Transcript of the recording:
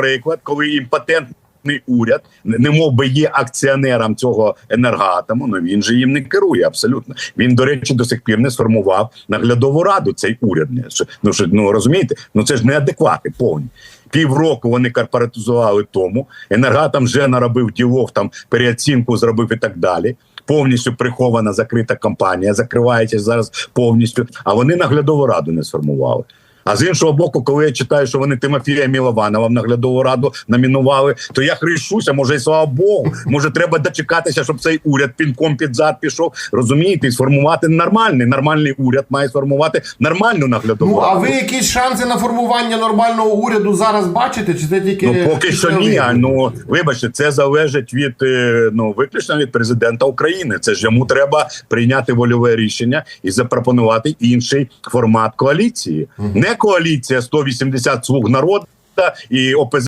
приклад, коли імпотентний уряд, не мов би є акціонером цього енергоатому. Ну він же їм не керує абсолютно. Він, до речі, до сих пір не сформував наглядову раду. Цей уряд ну що ну розумієте? Ну це ж неадеквати повні. Півроку вони корпоратизували тому. Енергатом вже наробив ділов, там переоцінку зробив і так далі. Повністю прихована закрита компанія, закривається зараз повністю. А вони наглядову раду не сформували. А з іншого боку, коли я читаю, що вони Тимофія Мілованова в наглядову раду номінували, то я хрещуся, може, і слава Богу. Може, треба дочекатися, щоб цей уряд пінком під зад пішов. Розумієте, і сформувати нормальний. Нормальний уряд має сформувати нормальну наглядову Ну а ви якісь шанси на формування нормального уряду зараз бачите? Чи це тільки Ну поки що ні. а, Ну вибачте, це залежить від е, ну виключно від президента України. Це ж йому треба прийняти вольове рішення і запропонувати інший формат коаліції. Не коаліція 180 слуг народу і ОПЗ.